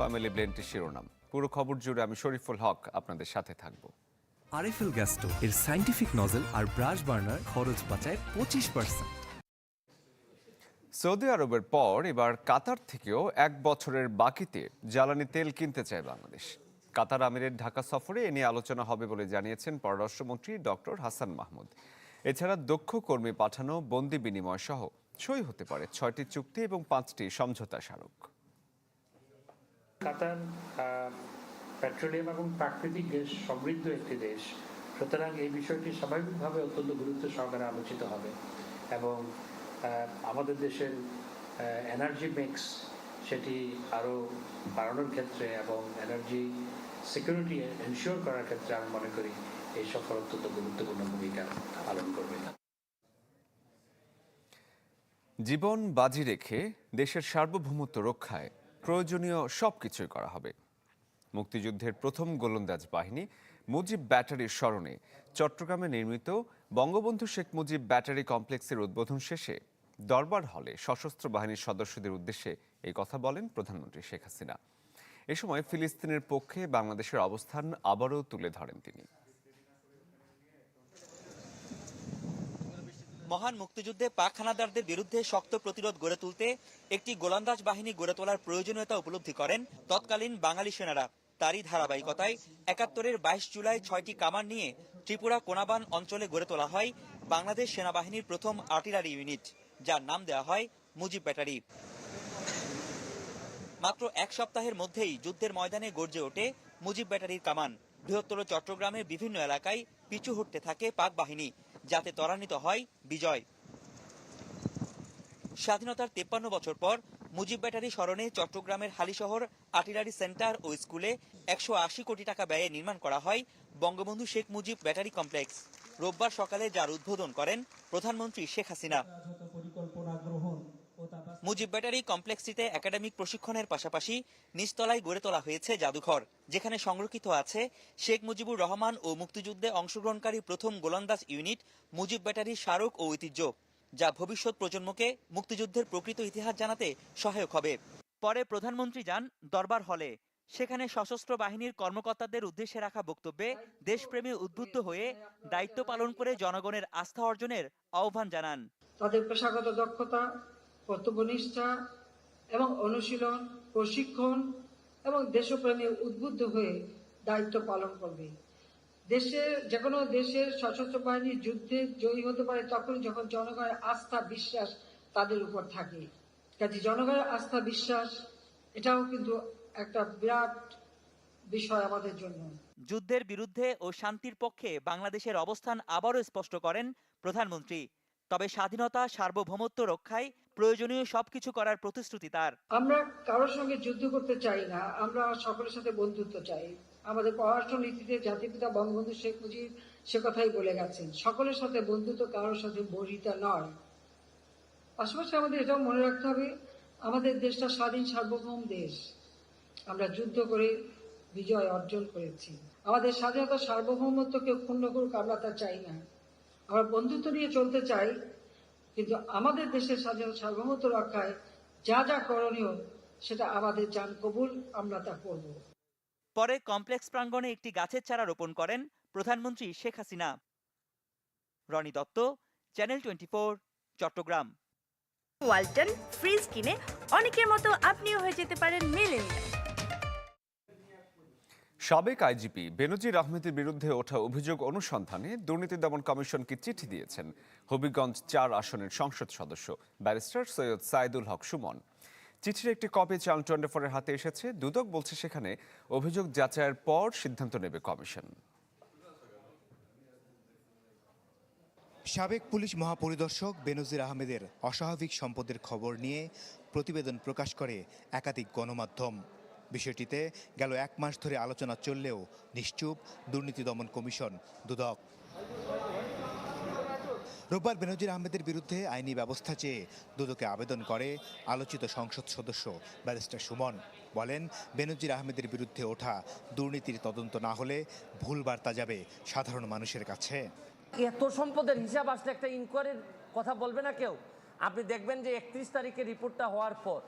Family ব্লেন্টের শিরোনাম। পুরো খবর জুড়ে আমি শরীফুল হক আপনাদের সাথে থাকব। আরএফএল গ্যাস্টো এর সাইন্টিফিক নজল আর ব্রাশ বার্নার খরচ বাঁচায় পঁচিশ পার্সেন্ট সৌদি আরবের পর এবার কাতার থেকেও এক বছরের বাকিতে জ্বালানি তেল কিনতে চায় বাংলাদেশ। কাতার আমিরের ঢাকা সফরে এ নিয়ে আলোচনা হবে বলে জানিয়েছেন পররাষ্ট্রমন্ত্রী ডক্টর হাসান মাহমুদ। এছাড়া দক্ষ কর্মী পাঠানো বন্দি বিনিময় সহ সই হতে পারে ছয়টি চুক্তি এবং পাঁচটি সমঝোতা স্মারক। কাতার পেট্রোলিয়াম এবং প্রাকৃতিক গ্যাস সমৃদ্ধ একটি দেশ। সুতরাং এই বিষয়টি স্বাভাবিকভাবে অত্যন্ত গুরুত্ব সহকারে আলোচিত হবে এবং আমাদের দেশের এনার্জি মিক্স সেটি আরও বাড়ানোর ক্ষেত্রে এবং এনার্জি সিকিউরিটি এনশিওর করার ক্ষেত্রে আমি মনে করি এই সফর অত্যন্ত গুরুত্বপূর্ণ ভূমিকা পালন করবে। জীবন বাজি রেখে দেশের সার্বভৌমত্ব রক্ষায় প্রয়োজনীয় সব কিছুই করা হবে। মুক্তিযুদ্ধের প্রথম গোলন্দাজ বাহিনী মুজিব ব্যাটারির স্মরণে চট্টগ্রামে নির্মিত বঙ্গবন্ধু শেখ মুজিব ব্যাটারি কমপ্লেক্সের উদ্বোধন শেষে দরবার হলে সশস্ত্র বাহিনীর সদস্যদের উদ্দেশ্যে এই কথা বলেন প্রধানমন্ত্রী শেখ হাসিনা। এ সময় ফিলিস্তিনের পক্ষে বাংলাদেশের অবস্থান আবারও তুলে ধরেন তিনি। মহান মুক্তিযুদ্ধে পাক হানাদারদের বিরুদ্ধে শক্ত প্রতিরোধ গড়ে তুলতে একটি গোলন্দাজ বাহিনী গড়ে তোলার প্রয়োজনীয়তা উপলব্ধি করেন তৎকালীন বাঙালি সেনারা। তারই ধারাবাহিকতায় একাত্তরের বাইশ জুলাই ছয়টি কামান নিয়ে ত্রিপুরা কোনাবান অঞ্চলে গড়ে তোলা হয় বাংলাদেশ সেনাবাহিনীর প্রথম আর্টিলারি ইউনিট, যার নাম দেওয়া হয় মুজিব ব্যাটারি। মাত্র এক সপ্তাহের মধ্যেই যুদ্ধের ময়দানে গর্জে ওঠে মুজিব ব্যাটারির কামান। বৃহত্তর চট্টগ্রামের বিভিন্ন এলাকায় পিছু হটতে থাকে পাক বাহিনী। যাতে ত্বরান্বিত হয়, বিজয়। স্বাধীনতার তেপ্পান্ন বছর পর মুজিব ব্যাটারি স্মরণে চট্টগ্রামের হালিশহর আর্টিলারি সেন্টার ও স্কুলে একশো আশি কোটি টাকা ব্যয়ে নির্মাণ করা হয় বঙ্গবন্ধু শেখ মুজিব ব্যাটারি কমপ্লেক্স। রোববার সকালে যার উদ্বোধন করেন প্রধানমন্ত্রী শেখ হাসিনা। মুজিব ব্যাটারি কমপ্লেক্সটিতে একাডেমিক প্রশিক্ষণের পাশাপাশি নিচতলায় গড়ে তোলা হয়েছে জাদুঘর, যেখানে সংরক্ষিত আছে শেখ মুজিবুর রহমান ও মুক্তিযুদ্ধে অংশগ্রহণকারী প্রথম গোলন্দাজ ইউনিট মুজিব ব্যাটারির স্মারক ও ঐতিহ্য, যা ভবিষ্যৎ প্রজন্মকে মুক্তিযুদ্ধের প্রকৃত ইতিহাস জানাতে সহায়ক হবে। পরে প্রধানমন্ত্রী যান দরবার হলে, সেখানে সশস্ত্র বাহিনীর কর্মকর্তাদের উদ্দেশ্যে রাখা বক্তব্যে দেশপ্রেমে উদ্বুদ্ধ হয়ে দায়িত্ব পালন করে জনগণের আস্থা অর্জনের আহ্বান জানান। তাদের পেশাগত দক্ষতা কর্তব্যনিষ্ঠা এবং অনুশীলন, প্রশিক্ষণ এবং দেশপ্রেমে উদ্বুদ্ধ হয়ে দায়িত্ব পালন করবে। দেশের যে কোনো দেশের সশস্ত্র বাহিনী যুদ্ধে জয়ী হতে পারে তখন যখন জনগণের আস্থা, বিশ্বাস তাদের উপর থাকে। কাজে জনগণের আস্থা, বিশ্বাস, এটাও কিন্তু একটা বিরাট বিষয় আমাদের জন্য। যুদ্ধের বিরুদ্ধে ও শান্তির পক্ষে বাংলাদেশের অবস্থান আবারও স্পষ্ট করেন প্রধানমন্ত্রী। তবে স্বাধীনতা, সার্বভৌমত্ব রক্ষায় প্রয়োজনীয় সবকিছু করার প্রতিশ্রুতি তার। আমরা কারোর সঙ্গে যুদ্ধ করতে চাই না, আমরা সকলের সাথে বন্ধুত্ব চাই। আমাদের পররাষ্ট্র নীতিতে জাতিপিতা বঙ্গবন্ধু শেখ মুজিব সে কথাই বলে গেছেন, সকলের সাথে বন্ধুত্ব কারোর সাথে বর্হিতা নয়। পাশাপাশি আমাদের এটাও মনে রাখতে হবে, আমাদের দেশটা স্বাধীন সার্বভৌম দেশ। আমরা যুদ্ধ করে বিজয় অর্জন করেছি। আমাদের স্বাধীনতা সার্বভৌমত্বকে ক্ষুণ্ণ করুক আমরা তা চাই না। আমরা বন্ধুত্ব নিয়ে চলতে চাই কিন্তু আমাদের দেশের স্বাধীনতা সার্বভৌমত্ব রক্ষায় যা যা করণীয় সেটা আমাদের যান কবুল আমরা তা করব। পরে কমপ্লেক্স প্রাঙ্গণে একটি গাছের চারা রোপণ করেন প্রধানমন্ত্রী Sheikh Hasina. Roni Dutta channel twenty Chattogram. Walton fridge কিনে অনেকের মতো আপনিও হয়ে যেতে পারেন মিলেনিয়া সাবেক আইজিপি বেনজির আহমেদের বিরুদ্ধে ওঠা অভিযোগ অনুসন্ধানে দুর্নীতি দমন কমিশনকে চিঠি দিয়েছেন হবিগঞ্জ চার আসনের সংসদ সদস্য, ব্যারিস্টার সৈয়দ সাইদুল হক সুমন। চিঠির একটি কপি চ্যানেল টোয়েন্টি হাতে এসেছে। দুদক বলছে সেখানে অভিযোগ যাচাইয়ের পর সিদ্ধান্ত নেবে কমিশন। সাবেক পুলিশ মহাপরিদর্শক বেনজির আহমেদের অস্বাভাবিক সম্পদের খবর নিয়ে প্রতিবেদন প্রকাশ করে একাধিক গণমাধ্যম। বিষয়টিতে গেল এক মাস ধরে আলোচনা চললেও নিশ্চুপ দুর্নীতি দমন কমিশন দুদক। রোববার বেনজির আহমেদের বিরুদ্ধে আইনি ব্যবস্থা চেয়ে দুদকে আবেদন করে আলোচিত সংসদ সদস্য ব্যারিস্টার সুমন। বলেন, বেনজির আহমেদের বিরুদ্ধে ওঠা দুর্নীতির তদন্ত না হলে ভুল বার্তা যাবে সাধারণ মানুষের কাছে। এত সম্পদের হিসাব আসলে একটা ইনকোয়ারির কথা বলবে না কেউ? আপনি দেখবেন যে একত্রিশ তারিখে রিপোর্টটা হওয়ার পর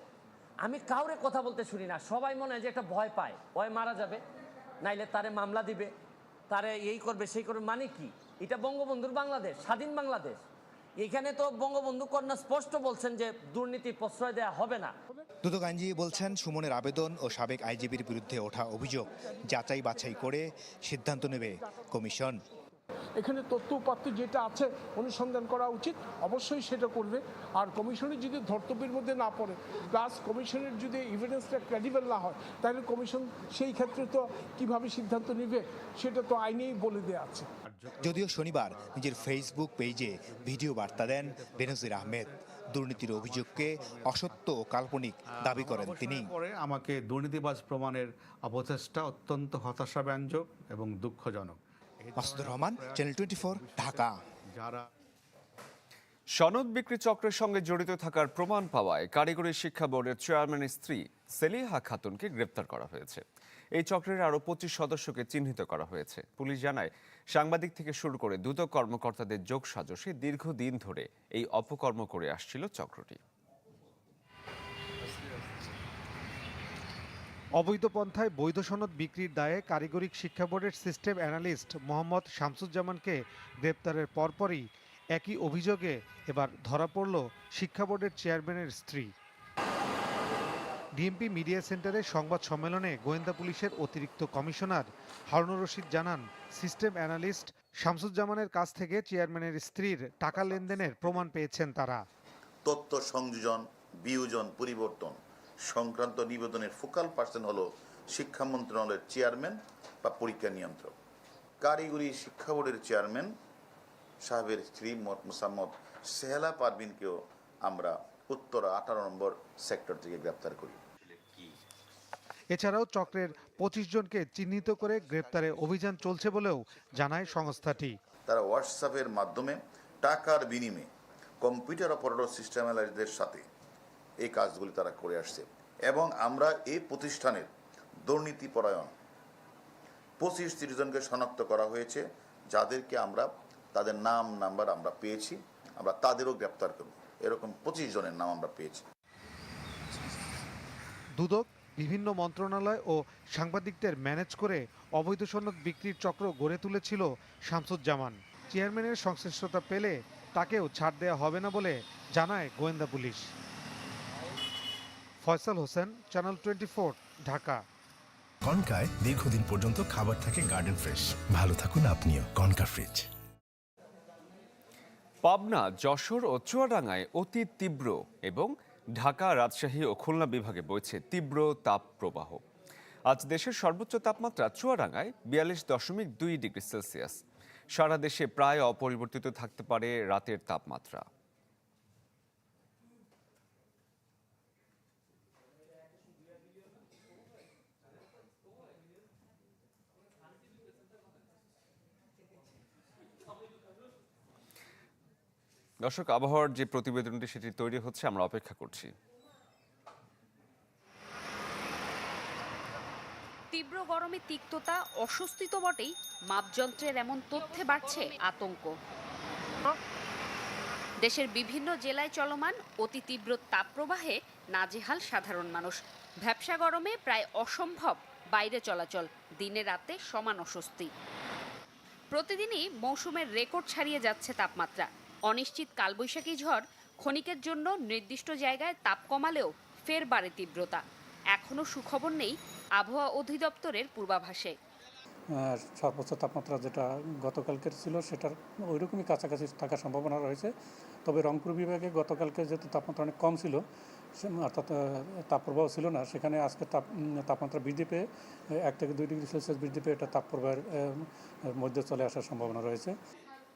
আমি কাউরে কথা বলতে শুনি না। সবাই মনে হয় যে একটা ভয় পায়। ভয় মারা যাবে, নাইলে তারে মামলা দিবে, তারে এই করবে, সেই করবে মানে কি? এটা বঙ্গবন্ধুর বাংলাদেশ, স্বাধীন বাংলাদেশ। এখানে তো বঙ্গবন্ধু কন্যা স্পষ্ট বলছেন যে দুর্নীতি প্রশ্রয় দেওয়া হবে না। দুদক আইনজীবী বলছেন, সুমনের আবেদন ও সাবেক আইজিবির বিরুদ্ধে ওঠা অভিযোগ যাচাই বাছাই করে সিদ্ধান্ত নেবে কমিশন। এখানে তথ্য উপাত্ত যেটা আছে অনুসন্ধান করা উচিত অবশ্যই সেটা করবে। আর কমিশনের যদি ধর্তব্যের মধ্যে না পড়ে প্লাস কমিশনের যদি এভিডেন্সটা ক্রেডিবল না হয় তাহলে কমিশন সেই ক্ষেত্রে তো কীভাবে সিদ্ধান্ত নেবে সেটা তো আইনেই বলে দেওয়া আছে। যদিও শনিবার নিজের ফেসবুক পেজে ভিডিও বার্তা দেন বেনজির আহমেদ। দুর্নীতির অভিযোগকে অসত্য ও কাল্পনিক দাবি করেন তিনি। পরে আমাকে দুর্নীতিবাজ প্রমাণের অপচেষ্টা অত্যন্ত হতাশাব্যঞ্জক এবং দুঃখজনক। Masudur Rahman channel twenty Dhaka. সনদ বিক্রি চক্রের সঙ্গে জড়িত থাকার প্রমাণ পাওয়ায় কারিগরি শিক্ষা বোর্ডের চেয়ারম্যানের স্ত্রী সেলিহা খাতুনকে গ্রেপ্তার করা হয়েছে। এই চক্রের আরও পঁচিশ সদস্যকে চিহ্নিত করা হয়েছে। পুলিশ জানায়, সাংবাদিক থেকে শুরু করে দ্রুত কর্মকর্তাদের যোগ সাজসে দীর্ঘদিন ধরে এই অপকর্ম করে আসছিল চক্রটি। অবৈধ পন্থায় বৈধ সনদ বিক্রির দায়ে কারিগরিক শিক্ষা বোর্ডের সিস্টেম অ্যানালিস্ট মোহাম্মদ শামসুজ্জামানকে গ্রেপ্তারের পরপরই একই অভিযোগে এবার ধরা পড়ল শিক্ষা বোর্ডের চেয়ারম্যানের স্ত্রী। ডিএমপি মিডিয়া সেন্টারে সংবাদ সম্মেলনে গোয়েন্দা পুলিশের অতিরিক্ত কমিশনার হারুনুর রশিদ জানান, সিস্টেম অ্যানালিস্ট শামসুজ্জামানের কাছ থেকে চেয়ারম্যানের স্ত্রীর টাকা লেনদেনের প্রমাণ পেয়েছেন তারা। তথ্য সংযোজন, বিয়োজন, পরিবর্তন সংক্রান্ত নিবেদনের ফোকাল পার্সন হলো শিক্ষা মন্ত্রণালয়ের চেয়ারম্যান বা পরীক্ষা নিয়ন্ত্রক। কারিগরি শিক্ষা বোর্ডের চেয়ারম্যান সাহেবের স্ত্রী মুসাম্মদ সেহেলা পারভিনকেও আমরা উত্তরা আঠারো নম্বর সেক্টর থেকে গ্রেপ্তার করি। এছাড়াও চক্রের পঁচিশ জনকে চিহ্নিত করে গ্রেপ্তারে অভিযান চলছে বলেও জানায় সংস্থাটি। তারা হোয়াটসঅ্যাপের মাধ্যমে টাকার বিনিময়ে কম্পিউটার অপারেটর সিস্টেমালাইজদের সাথে এই কাজগুলি তারা করে আসছে। এবং আমরা এই প্রতিষ্ঠানের দুর্নীতি পরায়ণ পঁচিশ তিরিশ জনকে শনাক্ত করা হয়েছে, যাদেরকে আমরা, তাদের নাম, নাম্বার আমরা পেয়েছি, আমরা তাদেরও গ্রেপ্তার করব। এরকম পঁচিশ জনের নাম আমরা পেয়েছি। দুদক, বিভিন্ন মন্ত্রণালয় ও সাংবাদিকদের ম্যানেজ করে অবৈধ সনদ বিক্রির চক্র গড়ে তুলেছিল শামসুজ্জামান। চেয়ারম্যানের সংশ্লিষ্টতা পেলে তাকেও ছাড় দেওয়া হবে না বলে জানায় গোয়েন্দা police. Faisal Hossain channel twenty Dhaka. কনকায় দীর্ঘদিন পর্যন্ত খাবার থাকে গার্ডেন ফ্রেশ ভালো থাকুন আপনিও কনকা ফ্রিজ পাবনা যশোর ও চুয়াডাঙ্গায় অতি তীব্র এবং ঢাকা রাজশাহী ও খুলনা বিভাগে বইছে তীব্র তাপ প্রবাহ আজ দেশের সর্বোচ্চ তাপমাত্রা চুয়াডাঙ্গায় বিয়াল্লিশ দশমিক দুই ডিগ্রি সেলসিয়াস। সারা দেশে প্রায় অপরিবর্তিত থাকতে পারে রাতের তাপমাত্রা। দর্শক, আবহাওয়ার যে প্রতিবেদনটি, সেটি তৈরি হচ্ছে, আমরা অপেক্ষা করছি। তীব্র গরমে তিক্ততা, অস্বস্তি তো বটেই। মাপযন্ত্রের এমন তথ্যে বাড়ছে আতঙ্ক। দেশের বিভিন্ন জেলায় চলমান অতি তীব্র তাপপ্রবাহে নাজেহাল সাধারণ মানুষ। ভ্যাবসা গরমে প্রায় অসম্ভব বাইরে চলাচল, দিনে রাতে সমান অস্বস্তি। প্রতিদিনই মৌসুমের রেকর্ড ছাড়িয়ে যাচ্ছে তাপমাত্রা। অনিশ্চিত কালবৈশাখী ঝড় ক্ষণিকের জন্য নির্দিষ্ট জায়গায় তাপ কমালেও ফের বাড়ে তীব্রতা। এখনও সুখবর নেই আবহাওয়া অধিদপ্তরের পূর্বাভাসে। সর্বোচ্চ তাপমাত্রা যেটা গতকালকের ছিল, সেটার ওইরকমই কাছাকাছি থাকার সম্ভাবনা রয়েছে। তবে রংপুর বিভাগে গতকালকে যেহেতু তাপমাত্রা অনেক কম ছিল অর্থাৎ তাপপ্রবাহ ছিল না, সেখানে আজকে তাপ তাপমাত্রা বৃদ্ধি পেয়ে এক থেকে দুই ডিগ্রি সেলসিয়াস বৃদ্ধি পেয়ে এটা তাপপ্রবাহের মধ্যে চলে আসার সম্ভাবনা রয়েছে।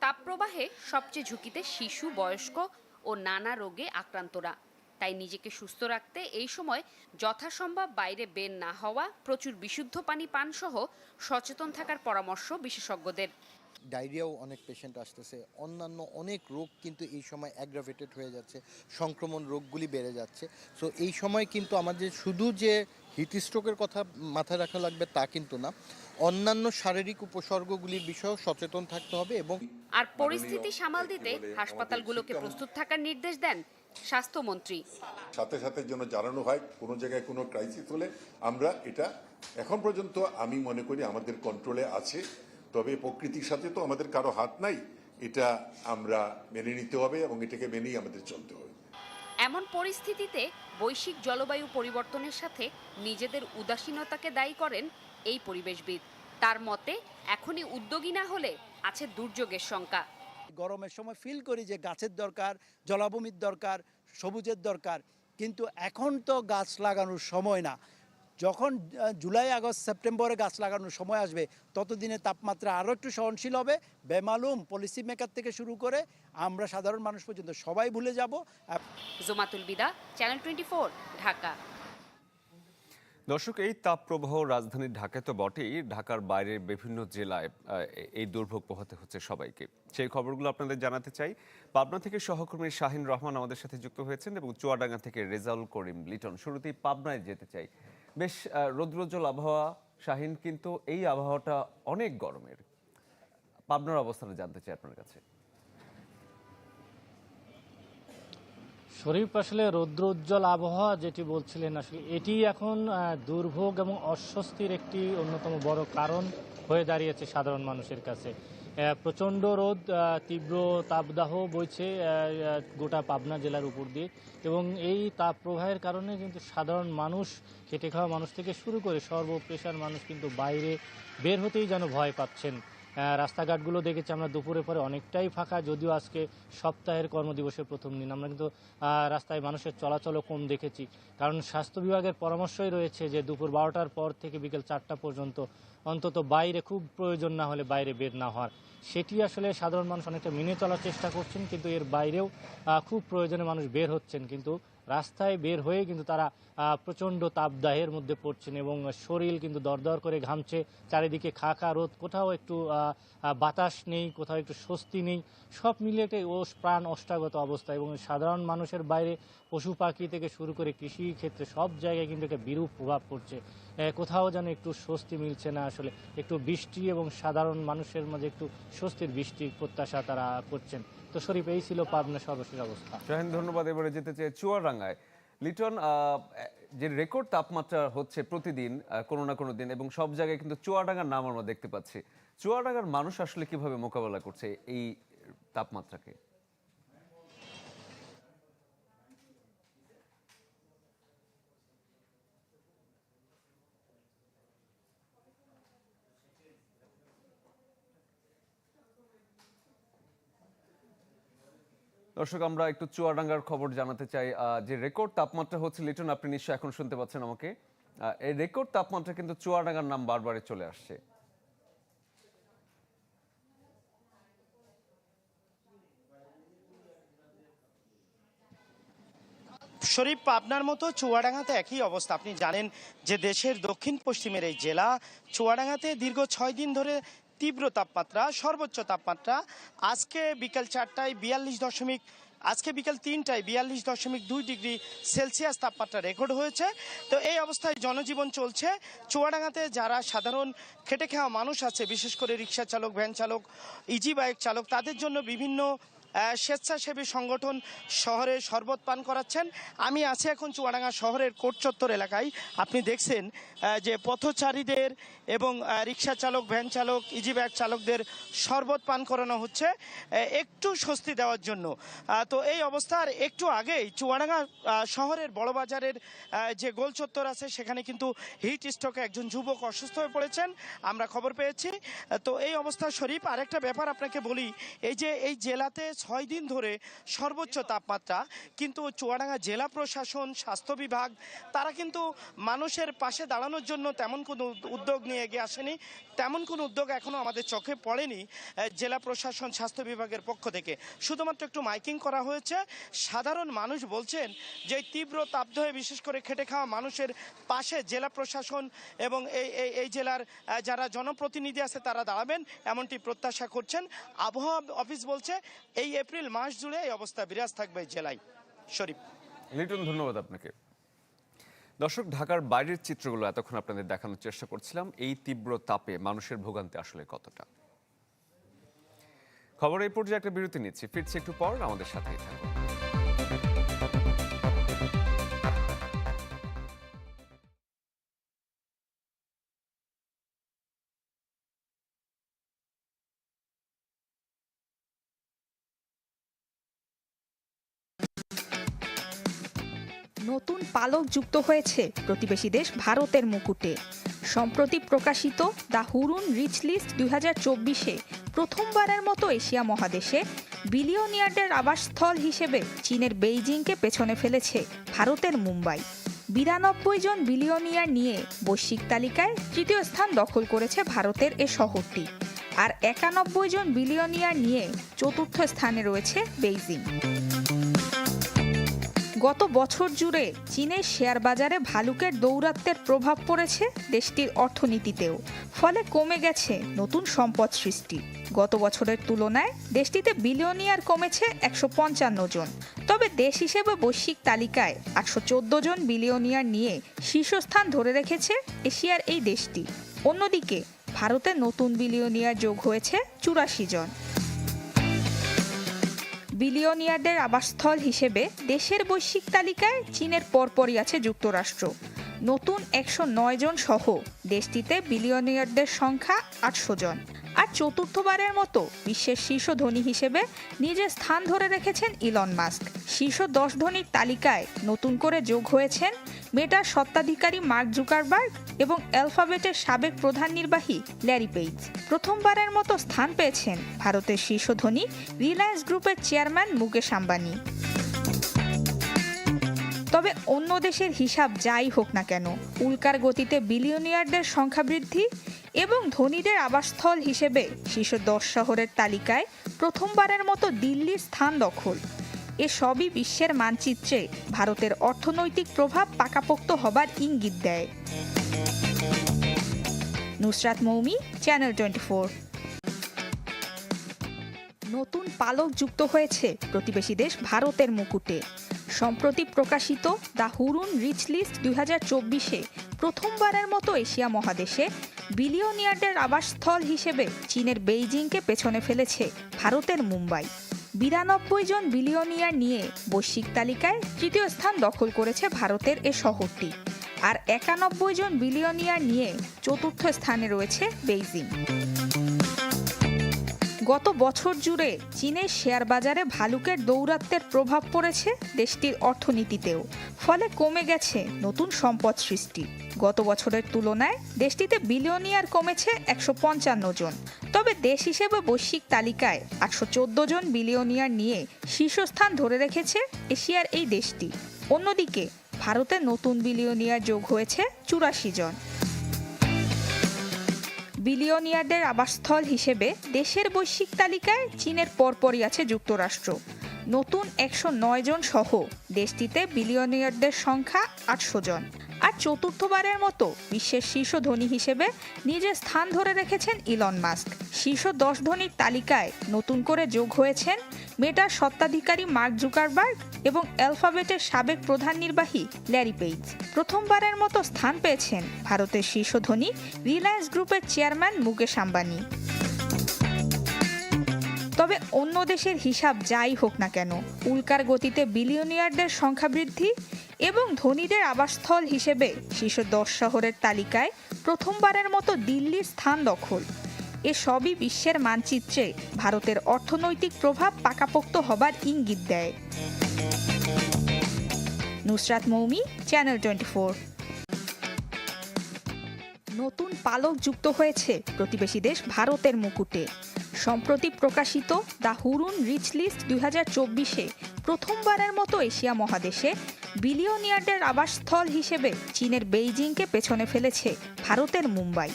তাপপ্রবাহে সবচেয়ে ঝুঁকিতে শিশু, বয়স্ক ও নানা রোগে আক্রান্তরা। তাই নিজেকে সুস্থ রাখতে এই সময় যথাসম্ভব বাইরে বের না হওয়া, প্রচুর বিশুদ্ধ পানি পান সহ সচেতন থাকার পরামর্শ বিশেষজ্ঞদের। ডায়রিয়াও অনেক পেশেন্ট আসতেছে। অন্যান্য অনেক রোগ কিন্তু এই সময় অ্যাগ্রাভেটেড হয়ে যাচ্ছে। সংক্রমণ রোগগুলি বেড়ে যাচ্ছে। সো এই সময় কিন্তু আমাদের শুধু যে হিট স্ট্রোকের কথা মাথায় রাখা লাগবে তা কিন্তু না। অন্যান্য শারীরিক উপসর্গগুলির বিষয়েও সচেতন থাকতে হবে এবং আর পরিস্থিতি সামাল দিতে হাসপাতালগুলোকে প্রস্তুত থাকার নির্দেশ দেন স্বাস্থ্যমন্ত্রী। সাথে সাথে যেন জানানো হয় কোনো জায়গায় কোনো ক্রাইসিস হলে আমরা এটা এখন পর্যন্ত আমি মনে করি আমাদের কন্ট্রোলে আছে। তবে প্রকৃতির সাথে তো আমাদের কারও হাত নাই এটা আমরা মেনে নিতে হবে এবং এটাকে মেনেই আমাদের চলতে হবে। এমন পরিস্থিতিতে বৈশ্বিক জলবায়ু পরিবর্তনের সাথে নিজেদের উদাসীনতাকে দায়ী করেন এই পরিবেশবিদ। তার মতে, এখনই উদ্যোগী না হলে আছে দুর্যোগের শঙ্কা। গরমের সময় ফিল করি যে গাছের দরকার, জলাভূমির দরকার, সবুজের দরকার, কিন্তু এখন তো গাছ লাগানোর সময় না। যখন জুলাই আগস্ট সেপ্টেম্বরে গাছ লাগানোর সময় আসবে ততদিনে তাপমাত্রা আরও একটু সহনশীল হবে। বেমালুম পলিসি মেকার থেকে শুরু করে আমরা সাধারণ মানুষ পর্যন্ত সবাই ভুলে যাব। জোমাতুল বিদা চ্যানেল টোয়েন্টি ঢাকা। দর্শক এই তাপপ্রবাহ রাজধানী ঢাকায় তো বটেই। ঢাকার বাইরের বিভিন্ন জেলায় এই দুর্ভোগ পোহাতে হচ্ছে সবাইকে। সেই খবরগুলো আপনাদের জানাতে চাই। পাবনা থেকে সহকর্মী শাহিন রহমান আমাদের সাথে যুক্ত হয়েছেন এবং চুয়াডাঙ্গা থেকে রেজাউল করিম লিটন। শুরুতেই পাবনায় যেতে চাই। বেশ রৌদ্রোজ্জ্বল আবহাওয়া। শাহিন, কিন্তু এই আবহাওয়াটা অনেক গরমের। পাবনার অবস্থাটা জানতে চাই আপনার কাছে। শরীফ, আসলে রৌদ্রোজ্জ্বল আবহাওয়া যেটি বলছিলেন, আসলে এটি এখন দুর্ভোগ এবং অস্বস্তির একটি অন্যতম বড় কারণ হয়ে দাঁড়িয়েছে সাধারণ মানুষের কাছে। প্রচণ্ড রোদ তীব্র তাপদাহ বইছে গোটা পাবনা জেলার উপর দিয়ে। এবং এই তাপ প্রবাহের কারণে কিন্তু সাধারণ মানুষ, খেটে খাওয়া মানুষ থেকে শুরু করে সর্বপ্রেশার মানুষ কিন্তু বাইরে বের হতেই যেন ভয় পাচ্ছেন। রাস্তাঘাটগুলো দেখেছি, আমরা দুপুরে পরে অনেকটাই ফাঁকা, যদিও আজকে সপ্তাহের কর্মদিবসের প্রথম দিন। আমরা কিন্তু রাস্তায় মানুষের চলাচলও কম দেখেছি। কারণ স্বাস্থ্য বিভাগের পরামর্শই রয়েছে যে, দুপুর বারোটার পর থেকে বিকেল চারটা পর্যন্ত অন্তত বাইরে, খুব প্রয়োজন না হলে বাইরে বের না হওয়ার। সেটি আসলে সাধারণ মানুষ অনেকটা মেনে চলার চেষ্টা করছেন, কিন্তু এর বাইরেও খুব প্রয়োজনে মানুষ বের হচ্ছেন। কিন্তু রাস্তায় বের হয়ে কিন্তু তারা প্রচণ্ড তাপদাহের মধ্যে পড়ছেন এবং শরীর কিন্তু দরদর করে ঘামছে। চারিদিকে খা খা রোদ, কোথাও একটু বাতাস নেই, কোথাও একটু স্বস্তি নেই। সব মিলিয়ে একটা ওস প্রাণ অষ্টাগত অবস্থা এবং সাধারণ মানুষের বাইরে পশু পাখি থেকে শুরু করে কৃষি ক্ষেত্রে সব জায়গায় কিন্তু একটা বিরূপ প্রভাব পড়ছে। কোথাও যেন একটু স্বস্তি মিলছে না আসলে। একটু বৃষ্টি এবং সাধারণ মানুষের মাঝে একটু স্বস্তির বৃষ্টির প্রত্যাশা তারা করছেন। তো শরীফ এই ছিল পাবনা সর্বশেষ অবস্থা। শাহিন ধন্যবাদ। এবারে যেতে চেয়ে চুয়াডাঙ্গায় লিটন যে রেকর্ড তাপমাত্রা হচ্ছে প্রতিদিন কোনো না কোনো দিন, এবং সব জায়গায় কিন্তু চুয়াডাঙ্গার নাম আমরা দেখতে পাচ্ছি। চুয়াডাঙ্গার মানুষ আসলে কীভাবে মোকাবেলা করছে এই তাপমাত্রাকে? দর্শক, আমরা একটু চুয়াডাঙ্গার খবর জানাতে চাই। যে রেকর্ড তাপমাত্রা হচ্ছে, লিটন, আপনি নিশ্চয়ই এখন শুনতে পাচ্ছেন আমাকে। এই রেকর্ড তাপমাত্রা কিন্তু চুয়াডাঙ্গার নাম বারবারই চলে আসছে। শরীফ, পাবনার মতো চুয়াডাঙ্গাতে একই অবস্থা। আপনি জানেন যে দেশের দক্ষিণ পশ্চিমের এই জেলা, চুয়াডাঙ্গাতে দীর্ঘ ছয় দিন ধরে তীব্র তাপমাত্রা, সর্বোচ্চ তাপমাত্রা আজকে বিকাল চারটায় বিয়াল্লিশ দশমিক, আজকে বিকাল তিনটায় বিয়াল্লিশ দশমিক দুই ডিগ্রি সেলসিয়াস তাপমাত্রা রেকর্ড হয়েছে। তো এই অবস্থায় জনজীবন চলছে। চুয়াডাঙ্গাতে যারা সাধারণ খেটে খাওয়া মানুষ আছে, বিশেষ করে রিক্সা চালক, ভ্যান চালক, ইজি বাইক চালক, তাদের জন্য বিভিন্ন স্বেচ্ছাসেবী সংগঠন শহরে শরবত পান করাচ্ছেন। আমি আছি এখন চুয়াডাঙ্গা শহরের কোট চত্বর এলাকায়। আপনি দেখছেন যে পথচারীদের এবং রিক্সা চালক, ভ্যান চালক, ইজি ব্যাগ চালকদের শরবত পান করানো হচ্ছে একটু স্বস্তি দেওয়ার জন্য। তো এই অবস্থার একটু আগেই চুয়াডাঙ্গা শহরের বড় বাজারের যে গোল চত্বর আছে, সেখানে কিন্তু হিট স্ট্রোকে একজন যুবক অসুস্থ হয়ে পড়েছেন। আমরা খবর পেয়েছি। তো এই অবস্থা শরীফ, আরেকটা ব্যাপার আপনাকে বলি, এই যে এই জেলাতে ছয় দিন ধরে সর্বোচ্চ তাপমাত্রা। কিন্তু চুয়াডাঙ্গা জেলা প্রশাসন, স্বাস্থ্য বিভাগ, তারা কিন্তু মানুষের পাশে দাঁড়ানোর জন্য তেমন কোনো উদ্যোগ নিয়ে এগিয়ে আসেনি। তেমন কোনো উদ্যোগ এখনও আমাদের চোখে পড়েনি জেলা প্রশাসন, স্বাস্থ্য বিভাগের পক্ষ থেকে। শুধুমাত্র একটু মাইকিং করা হয়েছে। সাধারণ মানুষ বলছেন যে তীব্র তাপদহে বিশেষ করে খেটে খাওয়া মানুষের পাশে জেলা প্রশাসন এবং এই এই জেলার যারা জনপ্রতিনিধি আছে তারা দাঁড়াবেন, এমনটি প্রত্যাশা করছেন। আবহাওয়া অফিস বলছে, এই এপ্রিল মাস জুড়ে এই অবস্থা বিরাজ থাকবে জেলায়। শরীফ। লিটন, ধন্যবাদ আপনাকে। দর্শক, ঢাকার বাইরের চিত্রগুলো এতক্ষণ আপনাদের দেখানোর চেষ্টা করছিলাম। এই তীব্র তাপে মানুষের ভোগান্তি আসলে কতটা? খবর এই পর্যায়ে একটা বিরতি নিচ্ছি। ফিরছি একটু পর, আমাদের সাথেই থাকুন। নতুন পালক যুক্ত হয়েছে প্রতিবেশী দেশ ভারতের মুকুটে। সম্প্রতি প্রকাশিত দ্য হুরুন রিচ লিস্ট দুই হাজার চব্বিশে প্রথমবারের মতো এশিয়া মহাদেশে বিলিয়নিয়ারদের আবাসস্থল হিসেবে চীনের বেইজিংকে পেছনে ফেলেছে ভারতের মুম্বাই। বিরানব্বই জন বিলিয়নিয়ার নিয়ে বৈশ্বিক তালিকায় তৃতীয় স্থান দখল করেছে ভারতের এ শহরটি। আর একানব্বই জন বিলিয়নিয়ার নিয়ে চতুর্থ স্থানে রয়েছে বেইজিং। গত বছর জুড়ে চীনের শেয়ার বাজারে ভালুকের দৌরাত্বের প্রভাব পড়েছে দেশটির অর্থনীতিতেও। ফলে কমে গেছে নতুন সম্পদ সৃষ্টি। গত বছরের তুলনায় দেশটিতে বিলিয়নিয়ার কমেছে একশো পঞ্চান্ন জন। তবে দেশ হিসেবে বৈশ্বিক তালিকায় আটশো চোদ্দ জন বিলিয়নিয়ার নিয়ে শীর্ষস্থান ধরে রেখেছে এশিয়ার এই দেশটি। অন্যদিকে ভারতে নতুন বিলিয়নিয়ার যোগ হয়েছে চুরাশি জন। বিলিয়নিয়ারদের আবাসস্থল হিসেবে দেশের বৈশ্বিক তালিকায় চীনের পরপরই আছে যুক্তরাষ্ট্র। নতুন একশো নয় জন সহ দেশটিতে বিলিয়নিয়ারদের সংখ্যা আটশো জন। আর চতুর্থবারের মতো বিশ্বের শীর্ষ ধনী হিসেবে নিজের স্থান ধরে রেখেছেন ইলন মাস্ক শীর্ষ দশ ধনীর তালিকায় নতুন করে যোগ হয়েছেন মেটার সত্ত্বাধিকারী মার্ক জুকারবার্গ এবং অ্যালফাবেটের সাবেক প্রধান নির্বাহী ল্যারি পেইজ প্রথমবারের মতো স্থান পেয়েছেন ভারতের শীর্ষ ধনী রিলায়েন্স গ্রুপের চেয়ারম্যান মুকেশ আম্বানি। তবে অন্য দেশের হিসাব যাই হোক না কেন, উল্কার গতিতে বিলিয়নিয়ারদের সংখ্যা বৃদ্ধি এবং ধনীদের আবাসস্থল হিসেবে শীর্ষ দশ শহরের তালিকায় প্রথমবারের মতো দিল্লির স্থান দখল। এ সবই বিশ্বের মানচিত্রে ভারতের অর্থনৈতিক প্রভাব পাকাপোক্ত হবার ইঙ্গিত দেয়। নুসরাত মৌমি চ্যানেল টোয়েন্টি নতুন পালক যুক্ত হয়েছে প্রতিবেশী দেশ ভারতের মুকুটে। সম্প্রতি প্রকাশিত দ্য হুরুন রিচ লিস্ট দুই হাজার চব্বিশে প্রথমবারের মতো এশিয়া মহাদেশে বিলিয়নিয়ারদের আবাসস্থল হিসেবে চীনের বেইজিংকে পেছনে ফেলেছে ভারতের মুম্বাই। বিরানব্বই জন বিলিয়নিয়ার নিয়ে বৈশ্বিক তালিকায় তৃতীয় স্থান দখল করেছে ভারতের এ শহরটি, আর একানব্বই জন বিলিয়নিয়ার নিয়ে চতুর্থ স্থানে রয়েছে বেইজিং। গত বছর জুড়ে চীনের শেয়ার বাজারে ভালুকের দৌরাত্বের প্রভাব পড়েছে দেশটির অর্থনীতিতেও। ফলে কমে গেছে নতুন সম্পদ সৃষ্টি। গত বছরের তুলনায় দেশটিতে বিলিয়নিয়ার কমেছে একশো পঞ্চান্ন জন। তবে দেশ হিসেবে বৈশ্বিক তালিকায় আটশো চোদ্দ জন বিলিয়নিয়ার নিয়ে শীর্ষস্থান ধরে রেখেছে এশিয়ার এই দেশটি। অন্যদিকে ভারতে নতুন বিলিয়নিয়ার যোগ হয়েছে চুরাশি জন। বিলিয়নিয়ারদের আবাসস্থল হিসেবে দেশের বৈশ্বিক তালিকায় চীনের পরপরই আছে যুক্তরাষ্ট্র। নতুন একশো নয় জন সহ দেশটিতে বিলিয়নিয়ারদের সংখ্যা আটশো জন। আর চতুর্থবারের মতো বিশ্বের শীর্ষ ধনী হিসেবে নিজের স্থান ধরে রেখেছেন ইলন মাস্ক। শীর্ষ দশ ধনীর তালিকায় নতুন করে যোগ হয়েছেন মেটার সত্ত্বাধিকারী মার্ক জুকারবার্গ এবং অ্যালফাবেটের সাবেক প্রধান নির্বাহী ল্যারি পেইজ। প্রথমবারের মতো স্থান পেয়েছেন ভারতের শীর্ষ ধনী রিলায়েন্স গ্রুপের চেয়ারম্যান মুকেশ আম্বানি। তবে অন্য দেশের হিসাব যাই হোক না কেন, উল্কার গতিতে বিলিয়নিয়ারদের সংখ্যা বৃদ্ধি এবং ধনীদের আবাসস্থল হিসেবে শীর্ষ দশ শহরের তালিকায় প্রথমবারের মতো দিল্লির স্থান দখল। এ সবই বিশ্বের মানচিত্রে ভারতের অর্থনৈতিক প্রভাব পাকাপোক্ত হবার ইঙ্গিত দেয়। নুসরাত মৌমি চ্যানেল টোয়েন্টি নতুন পালক যুক্ত হয়েছে প্রতিবেশী দেশ ভারতের মুকুটে। সম্প্রতি প্রকাশিত দ্য হুরুন রিচ লিস্ট দুই হাজার চব্বিশে প্রথমবারের মতো এশিয়া মহাদেশে বিলিয়নিয়ারদের আবাসস্থল হিসেবে চীনের বেইজিংকে পেছনে ফেলেছে ভারতের মুম্বাই।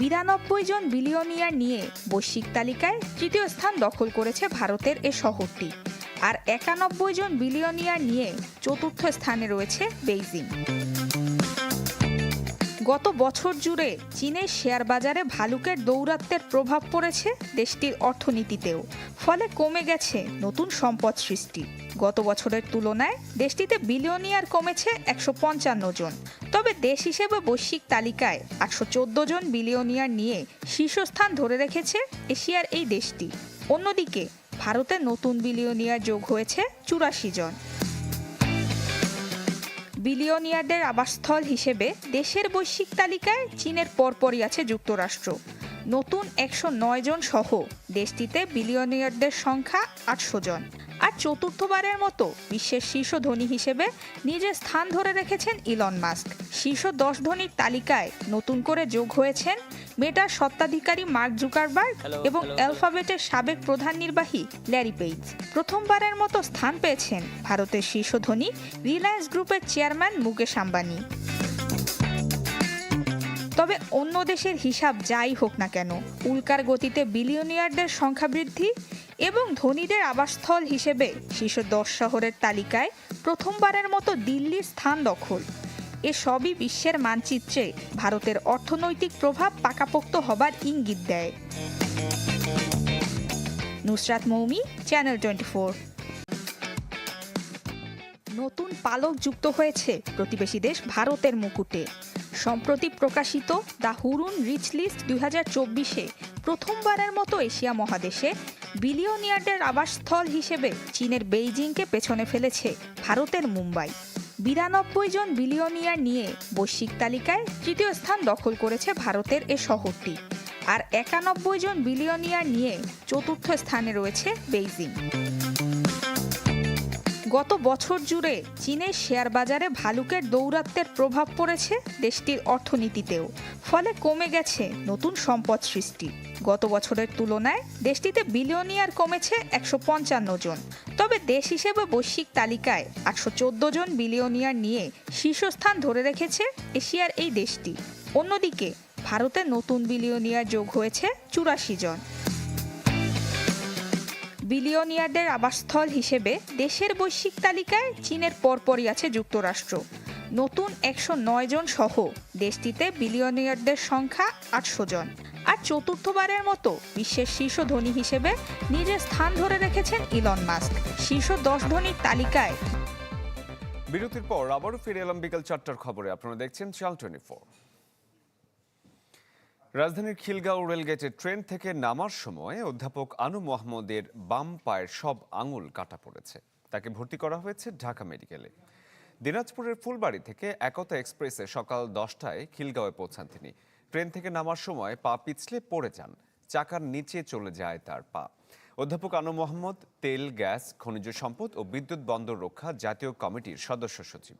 বিরানব্বই জন বিলিয়নিয়ার নিয়ে বৈশ্বিক তালিকায় তৃতীয় স্থান দখল করেছে ভারতের এ শহরটি। আর একানব্বই জন বিলিয়নিয়ার নিয়ে চতুর্থ স্থানে রয়েছে বেইজিং। গত বছর জুড়ে চীনের শেয়ার বাজারে ভালুকের দৌরাত্বের প্রভাব পড়েছে দেশটির অর্থনীতিতেও। ফলে কমে গেছে নতুন সম্পদ সৃষ্টি। গত বছরের তুলনায় দেশটিতে বিলিয়নিয়ার কমেছে একশো পঞ্চান্ন জন। তবে দেশ হিসেবে বৈশ্বিক তালিকায় আটশো চোদ্দ জন বিলিয়নিয়ার নিয়ে শীর্ষস্থান ধরে রেখেছে এশিয়ার এই দেশটি। অন্যদিকে ভারতে নতুন বিলিয়নিয়ার যোগ হয়েছে চুরাশি জন। বিলিয়নিয়ারদের আবাসস্থল হিসেবে দেশের বৈশ্বিক তালিকায় চীনের পরপরই আছে যুক্তরাষ্ট্র। নতুন একশো নয় জন সহ দেশটিতে বিলিয়নিয়ারদের সংখ্যা আটশো জন। আর চতুর্থবারের মতো বিশ্বের শীর্ষ ধনী হিসেবে নিজের স্থান ধরে রেখেছেন ইলন মাস্ক। শীর্ষ দশ ধনীর তালিকায় নতুন করে যোগ হয়েছেন মেটার সত্ত্বাধিকারী মার্ক জুকারবার্গ এবং অ্যালফাবেটের সাবেক প্রধান নির্বাহী ল্যারি পেইজ। প্রথমবারের মতো স্থান পেয়েছেন ভারতের শীর্ষ ধনী রিলায়েন্স গ্রুপের চেয়ারম্যান মুকেশ আম্বানি। তবে অন্য দেশের হিসাব যাই হোক না কেন, উল্কার গতিতে বিলিয়নিয়ারদের সংখ্যা বৃদ্ধি এবং ধনীদের আবাসস্থল হিসেবে শীর্ষ দশ শহরের তালিকায় প্রথমবারের মতো দিল্লির স্থান দখল। এ সবই বিশ্বের মানচিত্রে ভারতের অর্থনৈতিক প্রভাব পাকাপোক্ত হবার ইঙ্গিত দেয়। নুসরাত মৌমি চ্যানেল টোয়েন্টি নতুন পালক যুক্ত হয়েছে প্রতিবেশী দেশ ভারতের মুকুটে। সম্প্রতি প্রকাশিত দ্য হুরুন রিচ লিস্ট দুই হাজার চব্বিশে প্রথমবারের মতো এশিয়া মহাদেশে বিলিয়নিয়ারদের আবাসস্থল হিসেবে চীনের বেইজিংকে পেছনে ফেলেছে ভারতের মুম্বাই। বিরানব্বই জন বিলিয়নিয়ার নিয়ে বৈশ্বিক তালিকায় তৃতীয় স্থান দখল করেছে ভারতের এ শহরটি, আর একানব্বই জন বিলিয়নিয়ার নিয়ে চতুর্থ স্থানে রয়েছে বেইজিং। গত বছর জুড়ে চীনের শেয়ার বাজারে ভালুকের দৌরাত্বের প্রভাব পড়েছে দেশটির অর্থনীতিতেও। ফলে কমে গেছে নতুন সম্পদ সৃষ্টি। গত বছরের তুলনায় দেশটিতে বিলিয়নিয়ার কমেছে একশো পঞ্চান্ন জন। তবে দেশ হিসেবে বৈশ্বিক তালিকায় আটশো চোদ্দ জন বিলিয়নিয়ার নিয়ে শীর্ষস্থান ধরে রেখেছে এশিয়ার এই দেশটি। অন্যদিকে ভারতে নতুন বিলিয়নিয়ার যোগ হয়েছে চুরাশি জন। বিলিয়নিয়ারদের আবাসস্থল হিসেবে দেশের বৈশ্বিক তালিকায় চীনের পরপরই আছে যুক্তরাষ্ট্র। নতুন একশো নয় জন সহ দেশটিতে বিলিয়নিয়ারদের সংখ্যা আটশো জন। আর চতুর্থবারের মতো বিশ্বের শীর্ষ ধনী হিসেবে নিজের স্থান ধরে রেখেছেন ইলন মাস্ক। শীর্ষ দশ ধনীর তালিকায় বিরতির পর আবারও ফিরে এলাম বিকাল চারটার খবরে। আপনারা দেখছেন চাল টোয়েন্টি রাজধানীর খিলগাঁও রেলগেটে ট্রেন থেকে নামার সময় অধ্যাপক আনু মোহাম্মদের বাম পায়ের সব আঙুল কাটা পড়েছে। তাকে ভর্তি করা হয়েছে ঢাকা মেডিকেলে। দিনাজপুরের ফুলবাড়ি থেকে একতা এক্সপ্রেসে সকাল দশটায় খিলগাঁওয়ে পৌঁছান তিনি। ট্রেন থেকে নামার সময় পা পিছলে পড়ে যান। চাকার নিচে চলে যায় তার পা। অধ্যাপক আনু মোহাম্মদ, তেল, গ্যাস, খনিজ সম্পদ ও বিদ্যুৎ বন্দর রক্ষা জাতীয় কমিটির সদস্য সচিব।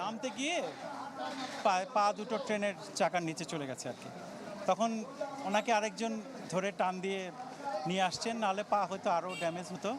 নামতে গিয়ে পা পা দুটো ট্রেনের চাকার নিচে চলে গেছে আর কি। তখন ওনাকে আরেকজন ধরে টান দিয়ে নিয়ে আসছেন, নাহলে পা হয়তো আরও ড্যামেজ হতো।